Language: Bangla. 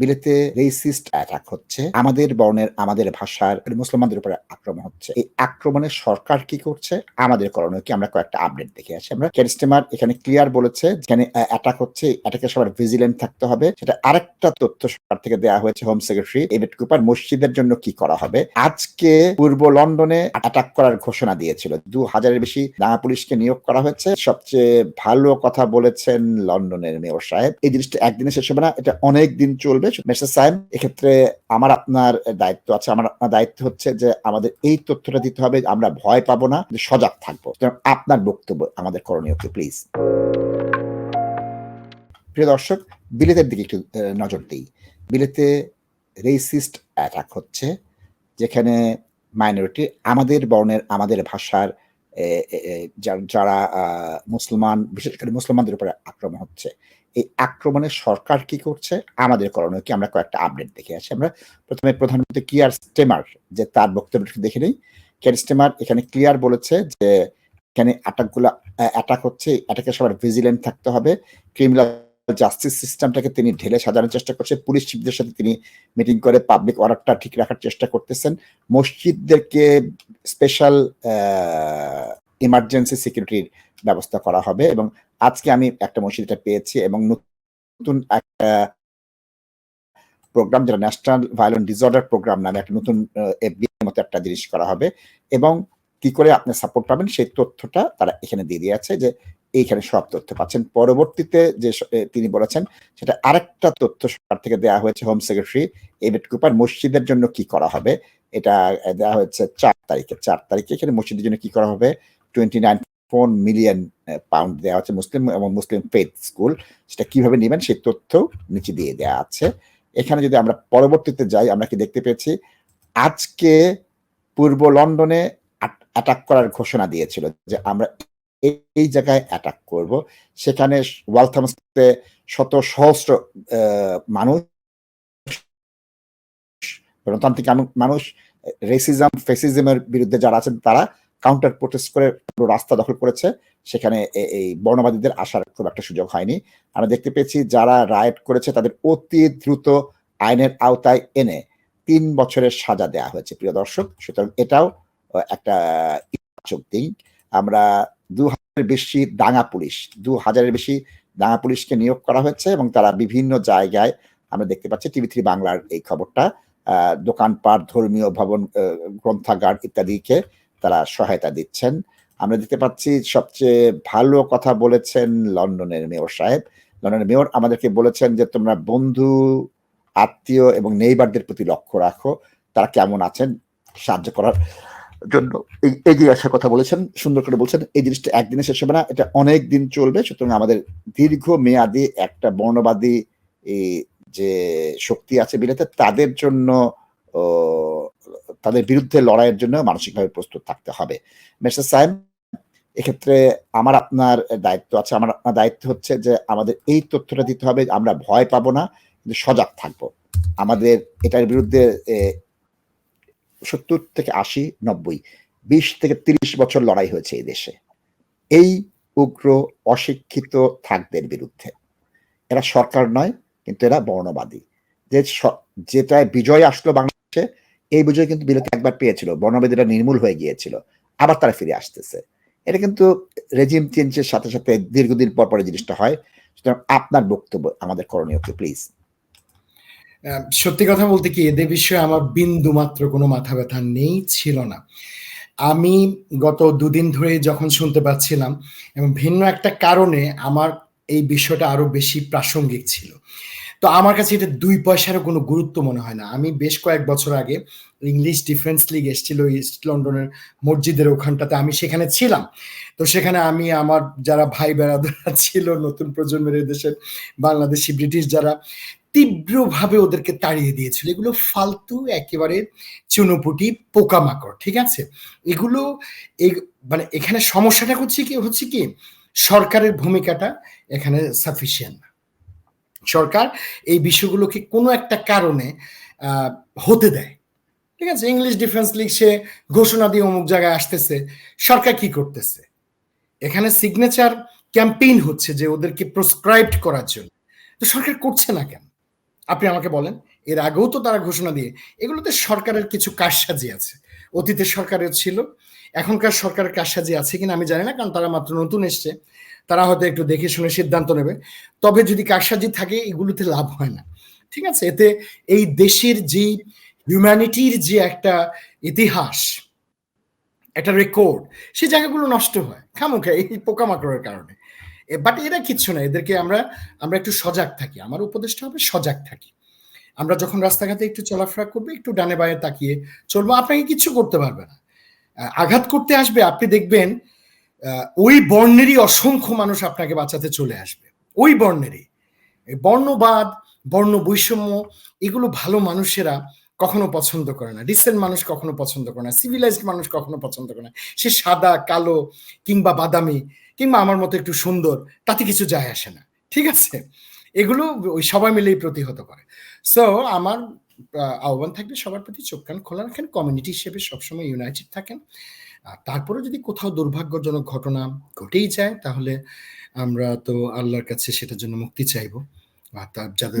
বিলেতে রেসিস্ট অ্যাটাক হচ্ছে। আমাদের বর্ণের, আমাদের ভাষার, মুসলমানদের উপরে আক্রমণ হচ্ছে। এই আক্রমণে সরকার কি করছে? আমাদের করণীয় কি? আমরা কয়েকটা আপডেট দেখে আসি। আমরা ক্যারিস্টেমার এখানে ক্লিয়ার বলেছে, যেখানে অ্যাটাক হচ্ছে অ্যাটাকে সবার ভিজিলেন্ট থাকতে হবে। সেটা আরেকটা তথ্য সরকার থেকে দেওয়া হয়েছে হোম সেক্রেটারি এবেট কুপার মসজিদের জন্য কি করা হবে? আজকে পূর্ব লন্ডনে অ্যাটাক করার ঘোষণা দিয়েছিল। দু হাজারের বেশি দাঙ্গা পুলিশকে নিয়োগ করা হয়েছে। সবচেয়ে ভালো কথা বলেছেন লন্ডনের মেয়র সাহেব। এই জিনিসটা একদিনে শেষ হবে না, এটা অনেক দিন চলবে। মেসার সাহেব, এক্ষেত্রে আমার আপনার দায়িত্ব আছে। আমার আপনার দায়িত্ব হচ্ছে যে আমাদের এই তথ্যটা দিতে হবে, আমরা ভয় পাবো না সজাগ থাকব। আপনার বক্তব্য আমাদের করণীয় কি প্লিজ প্রিয় দর্শক, বিলেতের দিকে একটু নজর দিই। বিলেতে রেসিস্ট অ্যাটাক হচ্ছে, যেখানে মাইনরিটি আমাদের বর্ণের, আমাদের ভাষার যারা মুসলমান, বিশেষ করে মুসলমানদের উপরে আক্রমণ হচ্ছে, এই আক্রমণে সরকার কি করছে? আমাদের করণীয় কি? আমরা কয়েকটা আপডেট দেখে আসি। আমরা প্রথমে প্রধানমন্ত্রী কিয়ার স্টেমার, যে তার বক্তব্যটি দেখে নেই। কিয়ার স্টেমার এখানে ক্লিয়ার বলেছে যে এখানে অ্যাটাকগুলো অ্যাটাক হচ্ছে অ্যাটাকে সবার ভিজিলেন্ট থাকতে হবে। ক্রিমিনাল জাস্টিস সিস্টেমটাকে তিনি ঢেলে সাজানোর চেষ্টা করছে। পুলিশ চিফদের সাথে তিনি মিটিং করে পাবলিক অর্ডারটা ঠিক রাখার চেষ্টা করতেছেন। মসজিদদেরকে স্পেশাল ইমার্জেন্সি সিকিউরিটির ব্যবস্থা করা হবে এবং আজকে আমি একটা মসজিদটা পেয়েছি এবং নতুন একটা প্রোগ্রাম যেটা ন্যাশনাল ভায়োলেন্ট ডিসঅর্ডার প্রোগ্রাম নামে একটা নতুন এফবি মতো একটা জিনিস করা হবে এবং কি করে আপনি সাপোর্ট পাবেন সেই তথ্যটা তারা এখানে দিয়ে দিয়েছে যে এইখানে সব তথ্য পাচ্ছেন। পরবর্তীতে যে তিনি বলেছেন, সেটা আরেকটা তথ্য সরকার থেকে দেওয়া হয়েছে হোম সেক্রেটারি এবেট কুপার মসজিদের জন্য কি করা হবে? এটা দেওয়া হয়েছে চার তারিখে। চার তারিখে এখানে মসজিদের জন্য কি করা হবে? Twenty nine four million pound দেওয়া হচ্ছে মুসলিম এবং মুসলিম ফেথ স্কুল সেটা কীভাবে নেবেন সেই তথ্য নিচে দিয়ে দেওয়া আছে। এখানে যদি আমরা পরবর্তীতে যাই, আমরা কি দেখতে পেয়েছি, আজকে পূর্ব লন্ডনে অ্যাটাক করার ঘোষণা দিয়েছিল যে আমরা এই জায়গায় অ্যাটাক করব। সেখানে ওয়ালথামসে শত সহস্র মানুষ, গণতান্ত্রিক মানুষ রেসিজম ফেসিজমের বিরুদ্ধে যারা আছেন তারা কাউন্টার প্রোটেস্ট করে রাস্তা দখল করেছে। সেখানে এই বর্ণবাদীদের আসার খুব একটা সুযোগ হয়নি। আমরা দেখতে পেয়েছি যারা রায়ট করেছে তাদের অতি দ্রুত আইনের আওতায় এনে তিন বছরের সাজা দেওয়া হয়েছে, প্রিয় দর্শক। সুতরাং এটাও একটা আমরা দু হাজারের বেশি দাঙ্গা পুলিশ দু হাজারের বেশি দাঙ্গা পুলিশকে নিয়োগ করা হয়েছে এবং তারা বিভিন্ন জায়গায় আমরা দেখতে পাচ্ছি টিভি থ্রি বাংলার এই খবরটা দোকানপাট, ধর্মীয় ভবন গ্রন্থাগার ইত্যাদিকে তারা সহায়তা দিচ্ছেন। আমরা দেখতে পাচ্ছি সবচেয়ে ভালো কথা বলেছেন লন্ডনের মেয়র সাহেব। লন্ডনের মেয়র আমাদেরকে বলেছেন যে, তোমরা বন্ধু, আত্মীয় এবং নেইবারদের প্রতি লক্ষ্য রাখো। তারা কেমন আছেন? সাহায্য করার জন্য এগিয়ে আসার কথা বলেছেন, সুন্দর করে বলছেন, এই জিনিসটা একদিনে শেষ হবে না, এটা অনেক দিন চলবে। সুতরাং আমাদের দীর্ঘ মেয়াদি একটা বর্ণবাদী যে শক্তি আছে বিলেতে, তাদের জন্য তাদের বিরুদ্ধে লড়াইয়ের জন্য মানসিকভাবে প্রস্তুত থাকতে হবে। মেসার সাহেব এক্ষেত্রে আমার আপনার দায়িত্ব আছে। আমার, আপনার দায়িত্ব হচ্ছে যে আমাদের এই তথ্যটা দিতে হবে, আমরা ভয় পাবো না, কিন্তু সজাগ থাকব। আমাদের এটার বিরুদ্ধে সত্তর থেকে আশি, নব্বই, বিশ থেকে তিরিশ বছর লড়াই হয়েছে এই দেশে। এই উগ্র, অশিক্ষিত থাকদের বিরুদ্ধে। এরা সরকার নয়, কিন্তু এরা বর্ণবাদী। যে যেটায় বিজয় আসলো বাংলাদেশে, এই বিজয় কিন্তু বিরতি একবার পেয়েছিল। বর্ণবাদীরা নির্মূল হয়ে গিয়েছিল। আবার তারা ফিরে আসতেছে। এটা কিন্তু রেজিম চেঞ্জের সাথে সাথে দীর্ঘদিন পর পরে জিনিসটা হয়। সুতরাং আপনার বক্তব্য আমাদের করণীয় প্লিজ? সত্যি কথা বলতে কি, এদের বিষয়ে আমার বিন্দু মাত্র কোনো মাথা ব্যথা নেই, ছিল না। আমি গত দুদিন ধরে যখন শুনতে পাচ্ছিলাম, এবং ভিন্ন একটা কারণে আমার এই বিষয়টা আরও বেশি প্রাসঙ্গিক ছিল। তো আমার কাছে এটা দুই পয়সারও কোনো গুরুত্ব মনে হয় না। আমি বেশ কয়েক বছর আগে ইংলিশ ডিফেন্স লিগ এসেছিল, ইস্ট লন্ডনের মসজিদের ওখানটাতে আমি সেখানে ছিলাম। তো সেখানে আমি আমার যারা ভাই বেড়াদারা ছিল, নতুন প্রজন্মের দেশের বাংলাদেশি ব্রিটিশ যারা তীব্রভাবে ওদেরকে তাড়িয়ে দিয়েছিল। এগুলো ফালতু, একেবারে চুনোপুটি, পোকামাকড়, ঠিক আছে? এগুলো মানে এখানে সমস্যাটা হচ্ছে কি হচ্ছে কি, সরকারের ভূমিকাটা এখানে সাফিসিয়েন্ট সরকার এই বিষয়গুলোকে কোনো একটা কারণে হতে দেয়। ঠিক আছে? ইংলিশ ডিফেন্স লিগ সে ঘোষণা দিয়ে অমুক জায়গায় আসতেছে। সরকার কি করতেছে? এখানে সিগনেচার ক্যাম্পেইন হচ্ছে যে ওদেরকে প্রসক্রাইবড করার জন্য। তো সরকার করছে না কেন? আপনি আমাকে বলেন, এর আগেও তো তারা ঘোষণা দিয়ে, এগুলোতে সরকারের কিছু কারসাজি আছে। অতীতের সরকারের ছিল, এখনকার সরকারের কারসাজি আছে কিনা আমি জানি না, কারণ তারা মাত্র নতুন এসছে। তারা হয়তো একটু দেখে শুনে সিদ্ধান্ত নেবে। তবে যদি কারসাজি থাকে, এগুলোতে লাভ হয় না। ঠিক আছে? এতে এই দেশের যে হিউম্যানিটির যে একটা ইতিহাস, একটা রেকর্ড সেই জায়গাগুলো নষ্ট হয়। খামুখা, এই পোকামাকড়ের কারণে। বাট এরা কিচ্ছু না, এদেরকে আমরা আমরা একটু সজাগ থাকি। আমার উপদেশটা হবে সজাগ থাকি। আমরা যখন রাস্তাঘাটে একটু চলাফেরা করব, একটু ডানে বায়ে তাকিয়ে চলবো, আপনাকে কিছু করতে পারবে না। আঘাত করতে আসবে, আপনি দেখবেন ওই বর্ণেরই অসংখ্য মানুষ আপনাকে বাঁচাতে চলে আসবে। ওই বর্ণেরই। বর্ণবাদ, বর্ণ বৈষম্য, এগুলো ভালো মানুষেরা কখনো পছন্দ করে না। ডিসেন্ট মানুষ কখনো পছন্দ করে না। সিভিলাইজড মানুষ কখনো পছন্দ করে না। সে সাদা কালো কিংবা বাদামি কিংবা আমার মতো একটু সুন্দর তাতে কিছু যায় আসে না। ঠিক আছে? এগুলো ওই সবাই মিলেই প্রতিহত করে। সো আমার আহ্বান থাকবে সবার প্রতি চোখ কান খোলা রাখেন কমিউনিটি হিসেবে সবসময় ইউনাইটেড থাকেন। আর তারপরে যদি কোথাও দুর্ভাগ্যজনক ঘটনা ঘটেই যায় তাহলে আমরা তো আল্লাহর কাছে সেটার জন্য মুক্তি চাইব। আর তার যাদের